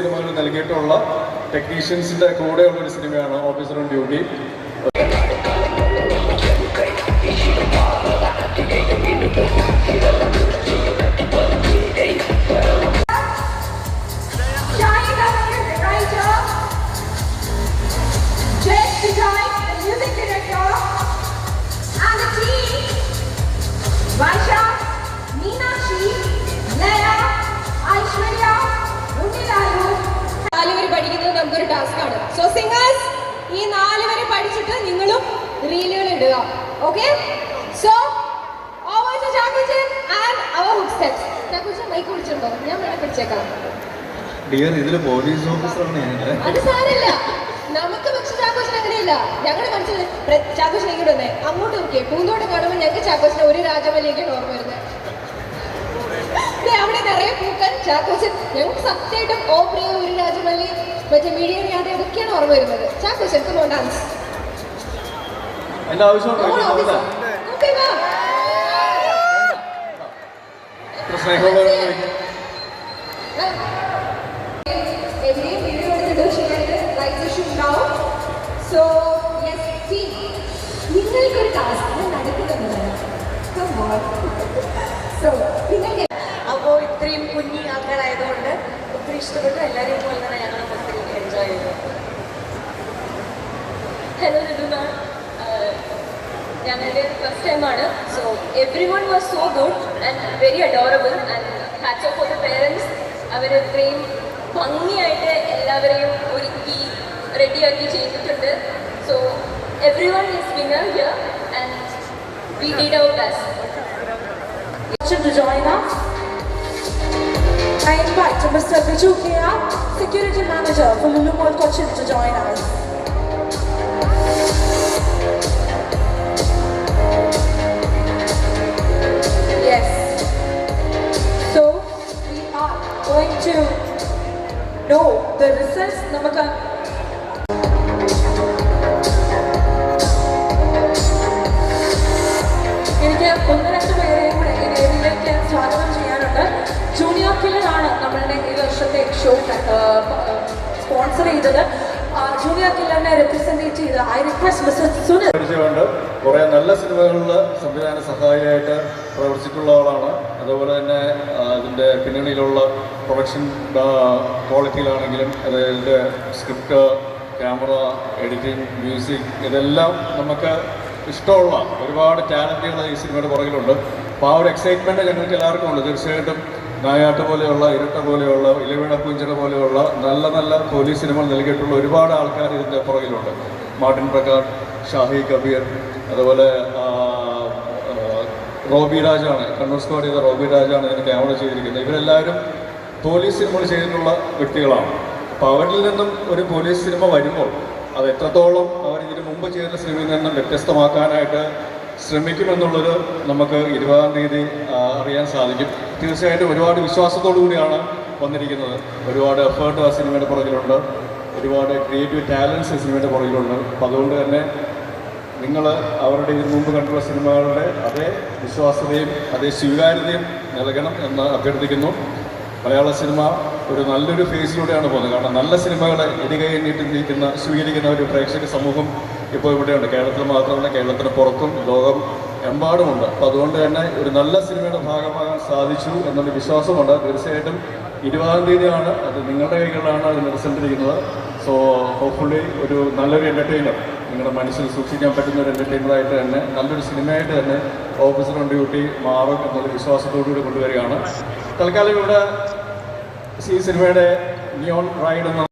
സിനിമകൾ നൽകിയിട്ടുള്ള ടെക്നീഷ്യൻസിന്റെ കൂടെയുള്ള ഒരു സിനിമയാണ് ഓഫീസർ ഓൺ ഡ്യൂട്ടി ഈ നാല് വരെ പഠിച്ചിട്ട് നിങ്ങളും റീലുകൾ ഇടുക. Okay so over to Chackochan and our hook steps Chackochan mic പിടിച്ചിട്ടുണ്ടോ? ഞാൻ വേണേ പിടിച്ചേക്കാം. ഡിയർ ഇതിൽ പോലീസ് ഓഫീസറാണ് അത് സാരമില്ല നമുക്ക് പക്ഷെ ചാക്കോച്ചൻ അങ്ങനെയല്ല. ഞങ്ങളുടെ മനസ്സിൽ ചാക്കോച്ചൻ ഇങ്ങോട്ട് വന്നേ. അങ്ങോട്ട് നോക്കിയേ. പൂന്തോട്ടം കാണുമ്പോൾ ഞങ്ങൾക്ക് ചാക്കോച്ചനെ ഒരു രാജമല്ലിയൊക്കെയാണ് ഓർമ്മ വരുന്നത്. ചാക്കോച്ചൻ ഞങ്ങൾക്ക് സത്യമായിട്ടും ഓ പ്രിയ ഒരു രാജമല്ലി മറ്റേ മീഡിയം അറിയാതെ ഇതൊക്കെയാണ് ഓർമ്മ വരുന്നത്. ചാക്കോച്ചൻ കമോൺ ഡാൻസ് എന്റെ നിങ്ങൾക്ക് ഒരു ഓക്കെ ടൈമാണ് so everyone was so good and very adorable and hats off for the parents അവർ ഇത്രയും ഭംഗിയായിട്ട് എല്ലാവരെയും ഒരുക്കി റെഡിയാക്കി ചെയ്തിട്ടുണ്ട് so everyone is winner here and we did our best to join us. I invite Mr. Biju Kea, Security Manager for Lulu Mall Cochin to join us. To know the results. നമുക്ക് എനിക്ക് ഒന്ന് രണ്ട് പേരെയും കൂടെ ഈ വേദിയിലേക്ക് സ്വാഗതം ചെയ്യാനുണ്ട്. ജൂനിയർ കില്ലറാണ് നമ്മളുടെ ഈ വർഷത്തെ ഷോ സ്പോൺസർ ചെയ്തത്. ജൂനിയർ കില്ലറിനെ റെപ്രസെന്റേറ്റ് ചെയ്ത് ഐ റിക്വസ്റ്റ് മിസ്റ്റർ സുനിൽ. പരിചയമുണ്ട് നല്ല സിനിമകളിൽ സംവിധാന സഹായിയായിട്ട് പ്രവർത്തിച്ചിട്ടുള്ള ആളാണ്. അതുപോലെ തന്നെ അതിന്റെ പിന്നണിയിലുള്ള പ്രൊഡക്ഷൻ ക്വാളിറ്റിയിലാണെങ്കിലും അതായത് സ്ക്രിപ്റ്റ് ക്യാമറ എഡിറ്റിംഗ് മ്യൂസിക് ഇതെല്ലാം നമുക്ക് ഇഷ്ടമുള്ള ഒരുപാട് ടാലന്റുകൾ ഈ സിനിമയുടെ പുറകിലുണ്ട്. അപ്പോൾ ആ ഒരു എക്സൈറ്റ്മെന്റ് ഞങ്ങൾക്ക് എല്ലാവർക്കും ഉണ്ട്. തീർച്ചയായിട്ടും നായാട്ട് പോലെയുള്ള ഇരട്ട പോലെയുള്ള ഇലവീണ പൂഞ്ചിറ പോലെയുള്ള നല്ല നല്ല പോലീസ് സിനിമകൾ നൽകിയിട്ടുള്ള ഒരുപാട് ആൾക്കാർ ഇതിന്റെ പുറകിലുണ്ട്. മാർട്ടിൻ പ്രകാശ് ഷാഹി കബീർ അതുപോലെ റോബി രാജാണ് കണ്ണൂർ സ്ക്വാഡ് ചെയ്ത റോബി രാജാണ് ഇതിന് ക്യാമറ ചെയ്തിരിക്കുന്നത്. ഇവരെല്ലാവരും പോലീസ് സിനിമകൾ ചെയ്തിട്ടുള്ള വ്യക്തികളാണ്. അപ്പോൾ അവരിൽ നിന്നും ഒരു പോലീസ് സിനിമ വരുമ്പോൾ അത് എത്രത്തോളം അവർ ഇതിനു മുമ്പ് ചെയ്ത സിനിമയിൽ നിന്നും വ്യത്യസ്തമാക്കാനായിട്ട് ശ്രമിക്കുമെന്നുള്ളത് നമുക്ക് ഇരുപതാം തീയതി അറിയാൻ സാധിക്കും. തീർച്ചയായിട്ടും ഒരുപാട് വിശ്വാസത്തോടു കൂടിയാണ് വന്നിരിക്കുന്നത്. ഒരുപാട് എഫേർട്ട് ആ സിനിമയുടെ പുറകിലുണ്ട്. ഒരുപാട് ക്രിയേറ്റീവ് ടാലൻസ് സിനിമയുടെ പുറകിലുണ്ട്. അപ്പോൾ അതുകൊണ്ട് തന്നെ നിങ്ങൾ അവരുടെ ഇതിനു മുമ്പ് കണ്ടുള്ള സിനിമകളുടെ അതേ വിശ്വാസ്യതയും അതേ സ്വീകാര്യതയും നൽകണം എന്ന് അഭ്യർത്ഥിക്കുന്നു. മലയാള സിനിമ ഒരു നല്ലൊരു ഫേസിലൂടെയാണ് പോകുന്നത്. കാരണം നല്ല സിനിമകളെ ഇടികൈ നീട്ടിരിക്കുന്ന സ്വീകരിക്കുന്ന ഒരു പ്രേക്ഷക സമൂഹം ഇപ്പോൾ ഇവിടെയുണ്ട്. കേരളത്തിൽ മാത്രമല്ല കേരളത്തിന് പുറത്തും ലോകം എമ്പാടുമുണ്ട്. അപ്പോൾ അതുകൊണ്ട് തന്നെ ഒരു നല്ല സിനിമയുടെ ഭാഗമാകാൻ സാധിച്ചു എന്നൊരു വിശ്വാസമുണ്ട്. തീർച്ചയായിട്ടും ഇരുപതാം തീയതിയാണ് അത് നിങ്ങളുടെ കൈകളിലാണ് അതിന് റിസൾട്ട് ഇരിക്കുന്നത്. സോ ഹോപ്പ്ഫുള്ളി ഒരു നല്ലൊരു എന്റർടൈനർ നിങ്ങളുടെ മനസ്സിൽ സൂക്ഷിക്കാൻ പറ്റുന്ന ഒരു എന്റർടൈനറായിട്ട് തന്നെ നല്ലൊരു സിനിമയായിട്ട് തന്നെ ഓഫീസർ ഓൺ ഡ്യൂട്ടി മാറും എന്നുള്ള വിശ്വാസത്തോടുകൂടി കൊണ്ടുവരികയാണ്. തൽക്കാലം ഇവിടെ ഈ സിനിമയുടെ നിയോൺ റൈഡ് എന്ന